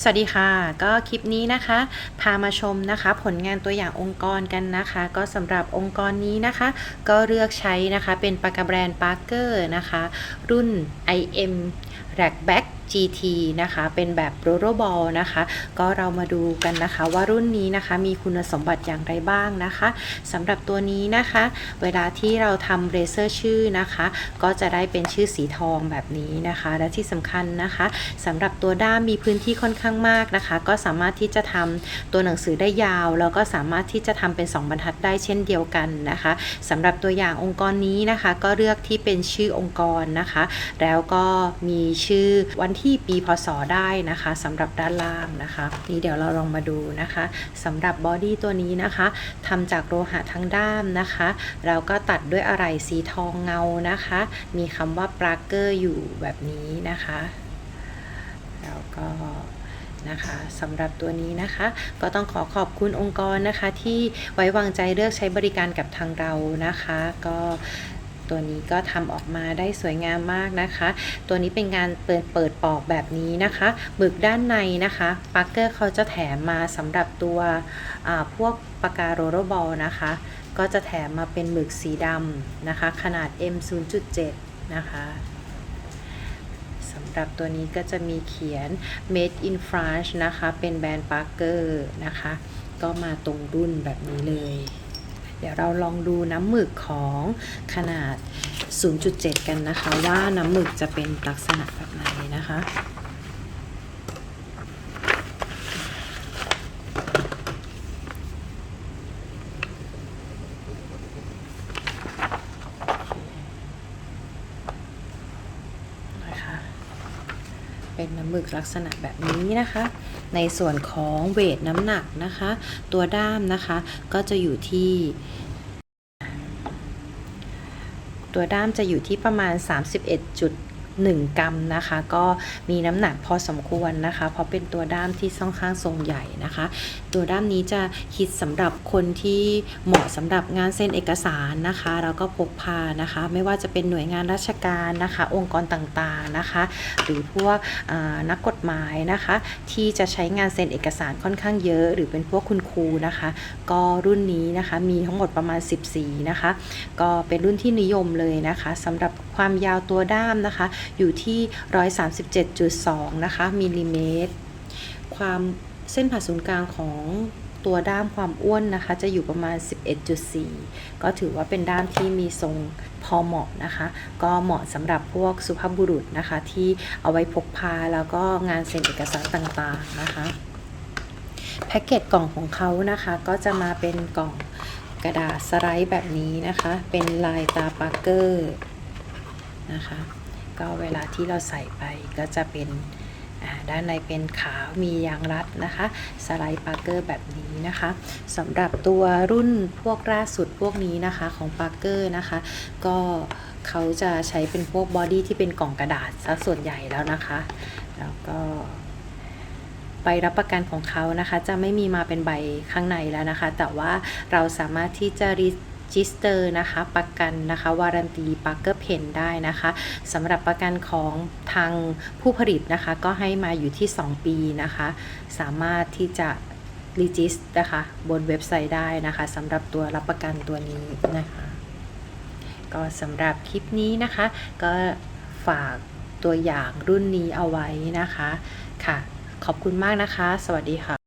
สวัสดีค่ะ ก็คลิปนี้นะคะ พามาชมนะคะ ผลงานตัวอย่างองค์กรกันนะคะ ก็สำหรับองค์กรนี้นะคะ ก็เลือกใช้นะคะเป็นปากกาแบรนด์ Parker นะคะ รุ่น IM Rackback GT นะคะ เป็นแบบ r o l l e r Ball นะคะ ก็เรามาดูกันนะคะว่ารุ่นนี้นะคะมีคุณสมบัติอย่างไรบ้างนะคะสำหรับตัวนี้นะคะ เวลาที่เราทำเรเซอร์ชื่อนะคะ ก็จะได้เป็นชื่อสีทองแบบนี้นะคะ และที่สำคัญนะคะสำหรับตัวด้ามมีพื้นที่ค่อนข้างมากนะคะ ก็สามารถที่จะทำตัวหนังสือได้ยาว แล้วก็สามารถที่จะทำเป็น 2 บรรทัดได้เช่นเดียวกันนะคะสำหรับตัวอย่างองค์กรนี้นะคะ ก็เลือกที่เป็นชื่อองค์กรนะคะ แล้วก็มีชื่อวันที่ปีพศได้นะคะสำหรับด้านล่างนะคะนี่เดี๋ยวเราลองมาดูนะคะสำหรับบอดี้ตัวนี้นะคะทำจากโลหะทั้งด้ามนะคะแล้วก็ตัดด้วยอะไหล่สีทองเงานะคะ มีคำว่าปราเกอร์อยู่แบบนี้นะคะแล้วก็นะคะสำหรับตัวนี้นะคะ ก็ต้องขอขอบคุณองค์กรนะคะ ที่ไว้วางใจเลือกใช้บริการกับทางเรานะคะ ก็ ตัวนี้ก็ทำออกมาได้สวยงามมากนะคะ ตัวนี้เป็นการเปิดเปิดปอกแบบนี้นะคะหมึกด้านในนะคะปาร์เกอร์เขาจะแถมมาสำหรับตัวพวกปากกาโรโรบอลนะคะ ก็จะแถมมาเป็นหมึกสีดำนะคะ ขนาด M 0.7 นะคะสำหรับตัวนี้ก็จะมีเขียน made in France นะคะ เป็นแบรนด์ Parker นะคะ ก็มาตรงรุ่นแบบนี้เลย เดี๋ยวเราลองดูน้ำหมึกของขนาด 0.7 กันนะคะ ว่าน้ำหมึกจะเป็นลักษณะแบบไหนนะคะนะคะ เป็นน้ำหมึกลักษณะแบบนี้นะคะ ในส่วนของเวทน้ำหนักนะคะ ตัวด้ามนะคะก็จะอยู่ที่ ตัวด้ามจะอยู่ที่ประมาณ 31จุด 1 กรัมนะคะ ก็มีน้ำหนักพอสมควรนะคะ เพราะเป็นตัวด้ามที่ค่อนข้างทรงใหญ่นะคะ ตัวด้ามนี้จะคิดสำหรับคนที่เหมาะสำหรับงานเซ็นเอกสารนะคะแล้วก็พกพานะคะ ไม่ว่าจะเป็นหน่วยงานราชการนะคะ องค์กรต่างๆนะคะ หรือพวกนักกฎหมายนะคะ ที่จะใช้งานเซ็นเอกสารค่อนข้างเยอะ หรือเป็นพวกคุณครูนะคะ ก็รุ่นนี้นะคะมีทั้งหมดประมาณ 10สีนะคะ ก็เป็นรุ่นที่นิยมเลยนะคะสำหรับความยาวตัวด้ามนะคะอยู่ที่ 137.2 นะคะมิลลิเมตร ความเส้นผ่าศูนย์กลางของตัวด้ามความอ้วนนะคะ จะอยู่ประมาณ 11.4 ก็ถือว่าเป็นด้ามที่มีทรงพอเหมาะนะคะ ก็เหมาะสำหรับพวกสุภาพบุรุษนะคะ ที่เอาไว้พกพาแล้วก็งานเซ็นเอกสารต่างๆนะคะแพ็กเกจกล่องของเขานะคะก็จะมาเป็นกล่องกระดาษสไลด์แบบนี้นะคะ เป็นลายตาปาร์เกอร์นะคะ ก็เวลาที่เราใส่ไปก็จะเป็นด้านในเป็นขาวมียางรัดนะคะ สไลด์ปาร์เกอร์แบบนี้นะคะสำหรับตัวรุ่นพวกล่าสุดพวกนี้นะคะของปาร์เกอร์นะคะ ก็เขาจะใช้เป็นพวกบอดี้ที่เป็นกล่องกระดาษซะส่วนใหญ่แล้วนะคะ แล้วก็ใบรับประกันของเขานะคะ จะไม่มีมาเป็นใบข้างในแล้วนะคะ แต่ว่าเราสามารถที่จะรี จิสเตอร์นะคะประกันนะคะวารันตีปาร์เกอร์เพนได้นะคะสำหรับประกันของทางผู้ผลิตนะคะ ก็ให้มาอยู่ที่ 2 ปีนะคะ สามารถที่จะรีจิสนะคะบนเว็บไซต์ได้นะคะสำหรับตัวรับประกันตัวนี้นะคะ ก็สำหรับคลิปนี้นะคะ ก็ฝากตัวอย่างรุ่นนี้เอาไว้นะคะค่ะ ขอบคุณมากนะคะ สวัสดีค่ะ